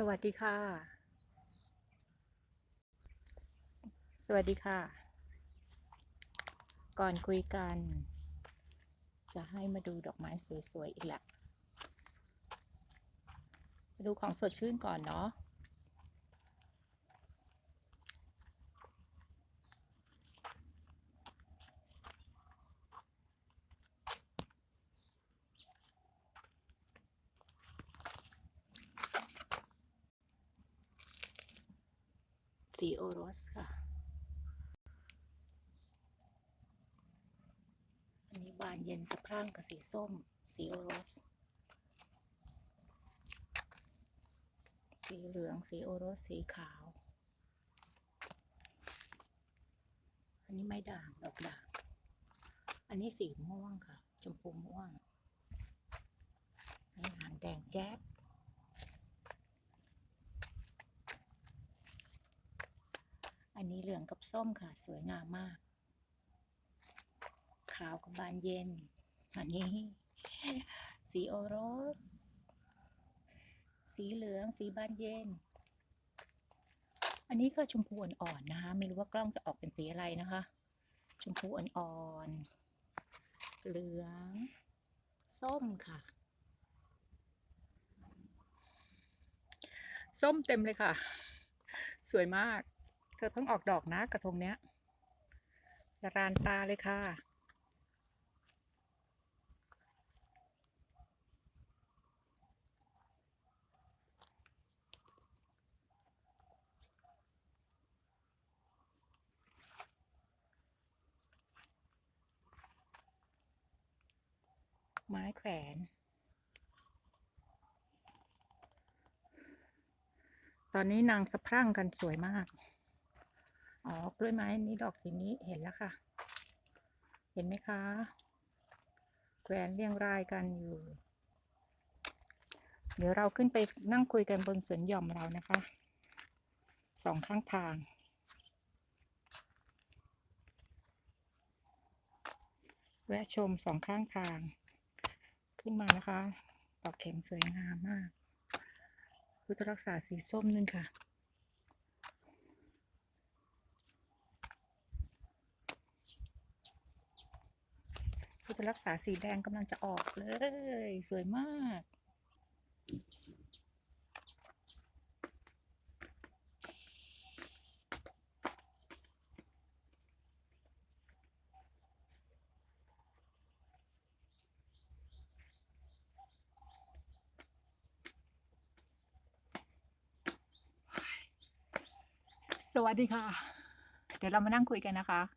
สวัสดีค่ะ สวัสดีค่ะ ก่อนคุยกัน จะให้มาดูดอกไม้สวยๆอีกแหละมาดูของสดชื่นก่อนเนาะ สีโอรสค่ะ อันนี้บานเย็นสะพรั่งกับสีส้ม สีโอรส สีเหลือง สีโอรส สีขาว อันนี้ไม้ด่าง ดอกด่าง อันนี้สีม่วงค่ะ ชมพูม่วง อันนี้หางแดงแจ๊ด อันนี้เหลืองกับส้มค่ะ สวยงามมาก ขาวกับบานเย็น อันนี้ สีโอรส สีเหลือง สีบานเย็น อันนี้ก็ชมพูอ่อนๆนะคะ ไม่รู้ว่ากล้องจะออกเป็นสีอะไรนะคะ ชมพูอ่อนๆ เหลือง ส้มค่ะ ส้มเต็มเลยค่ะ สวยมาก เธอเพิ่งออกดอกนะกระทงเนี้ยละรานตาเลยค่ะ ไม้แขวนตอนนี้นางสะพรั่งกันสวยมาก อ๋อกล้วยไม้นี้ดอกสีนี้เห็นแล้วค่ะ เห็นไหมคะแขวนเรียงรายกันอยู่ เดี๋ยวเราขึ้นไปนั่งคุยกันบนสวนหย่อมเรานะคะสองข้างทาง แวะชมสองข้างทาง ขึ้นมานะคะดอกเข็มสวยงามมาก พุทธรักษาสีส้มนั่นค่ะ พุทธ รักษาสีแดงกำลังจะออกเลย สวยมากสวัสดีค่ะ เดี๋ยวเรามานั่งคุยกันนะคะ